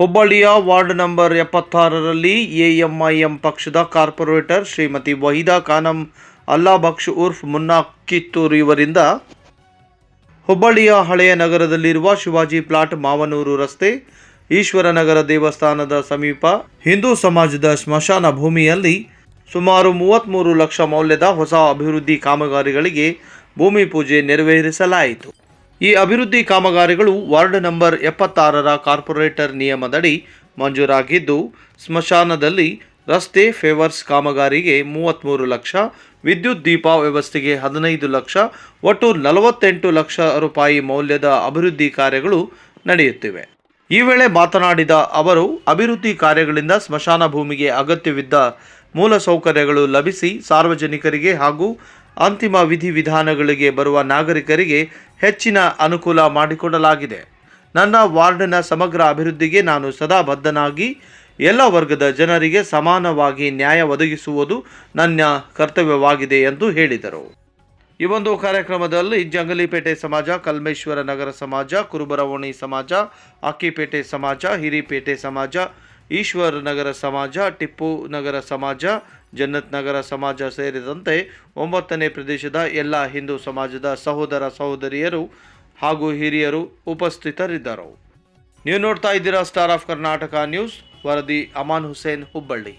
ಹುಬ್ಬಳ್ಳಿಯ ward number ಎಪ್ಪತ್ತಾರರಲ್ಲಿ AIMIM ಪಕ್ಷದ ಕಾರ್ಪೊರೇಟರ್ ಶ್ರೀಮತಿ ವಹೀದಾ ಖಾನಂ ಅಲ್ಲಾ ಬಕ್ಷ್ ಉರ್ಫ್ ಮುನ್ನಾ ಕಿತ್ತೂರು ಇವರಿಂದ ಹುಬ್ಬಳ್ಳಿಯ ಹಳೆಯ ನಗರದಲ್ಲಿರುವ ಶಿವಾಜಿ ಪ್ಲಾಟ್ ಮಾವನೂರು ರಸ್ತೆ, ಈಶ್ವರನಗರ ದೇವಸ್ಥಾನದ ಸಮೀಪ ಹಿಂದೂ ಸಮಾಜದ ಸ್ಮಶಾನ ಭೂಮಿಯಲ್ಲಿ ಸುಮಾರು ಮೂವತ್ತ್ಮೂರು ಲಕ್ಷ ಮೌಲ್ಯದ ಹೊಸ ಅಭಿವೃದ್ಧಿ ಕಾಮಗಾರಿಗಳಿಗೆ ಭೂಮಿ ಪೂಜೆ ನೆರವೇರಿಸಲಾಯಿತು. ಈ ಅಭಿವೃದ್ಧಿ ಕಾಮಗಾರಿಗಳು ವಾರ್ಡ್ ನಂಬರ್ ಎಪ್ಪತ್ತಾರರ ಕಾರ್ಪೊರೇಟರ್ ನಿಯಮದಡಿ ಮಂಜೂರಾಗಿದ್ದು, ಸ್ಮಶಾನದಲ್ಲಿ ರಸ್ತೆ ಫೇವರ್ಸ್ ಕಾಮಗಾರಿಗೆ ಮೂವತ್ತ್ಮೂರು ಲಕ್ಷ, ವಿದ್ಯುತ್ ದೀಪ ವ್ಯವಸ್ಥೆಗೆ ಹದಿನೈದು ಲಕ್ಷ, ಒಟ್ಟು ನಲವತ್ತೆಂಟು ಲಕ್ಷ ರೂಪಾಯಿ ಮೌಲ್ಯದ ಅಭಿವೃದ್ಧಿ ಕಾರ್ಯಗಳು ನಡೆಯುತ್ತಿವೆ. ಈ ವೇಳೆ ಮಾತನಾಡಿದ ಅವರು, ಅಭಿವೃದ್ಧಿ ಕಾರ್ಯಗಳಿಂದ ಸ್ಮಶಾನ ಭೂಮಿಗೆ ಅಗತ್ಯವಿದ್ದ ಮೂಲಸೌಕರ್ಯಗಳು ಲಭಿಸಿ ಸಾರ್ವಜನಿಕರಿಗೆ ಹಾಗೂ ಅಂತಿಮ ವಿಧಿವಿಧಾನಗಳಿಗೆ ಬರುವ ನಾಗರಿಕರಿಗೆ ಹೆಚ್ಚಿನ ಅನುಕೂಲ ಮಾಡಿಕೊಡಲಾಗಿದೆ. ನನ್ನ ವಾರ್ಡ್ನ ಸಮಗ್ರ ಅಭಿವೃದ್ಧಿಗೆ ನಾನು ಸದಾ ಬದ್ಧನಾಗಿ, ಎಲ್ಲ ವರ್ಗದ ಜನರಿಗೆ ಸಮಾನವಾಗಿ ನ್ಯಾಯ ಒದಗಿಸುವುದು ನನ್ನ ಕರ್ತವ್ಯವಾಗಿದೆ ಎಂದು ಹೇಳಿದರು. ಈ ಒಂದು ಕಾರ್ಯಕ್ರಮದಲ್ಲಿ ಜಂಗಲಿಪೇಟೆ ಸಮಾಜ, ಕಲ್ಮೇಶ್ವರ ನಗರ ಸಮಾಜ, ಕುರುಬರವಣಿ ಸಮಾಜ, ಅಕ್ಕಿಪೇಟೆ ಸಮಾಜ, ಹಿರಿಪೇಟೆ ಸಮಾಜ ಈಶ್ವರ ನಗರ ಸಮಾಜ, ಟಿಪ್ಪು ನಗರ ಸಮಾಜ, ಜನ್ನತ್ ನಗರ ಸಮಾಜ ಸೇರಿದಂತೆ ಒಂಬತ್ತನೇ ಪ್ರದೇಶದ ಎಲ್ಲ ಹಿಂದೂ ಸಮಾಜದ ಸಹೋದರ ಸಹೋದರಿಯರು ಹಾಗೂ ಹಿರಿಯರು ಉಪಸ್ಥಿತರಿದ್ದರು. ನೀವು ನೋಡ್ತಾ ಇದ್ದೀರಾ ಸ್ಟಾರ್ ಆಫ್ ಕರ್ನಾಟಕ ನ್ಯೂಸ್ ವರದಿ ಅಮಾನ್ ಹುಸೇನ್ ಹುಬ್ಬಳ್ಳಿ.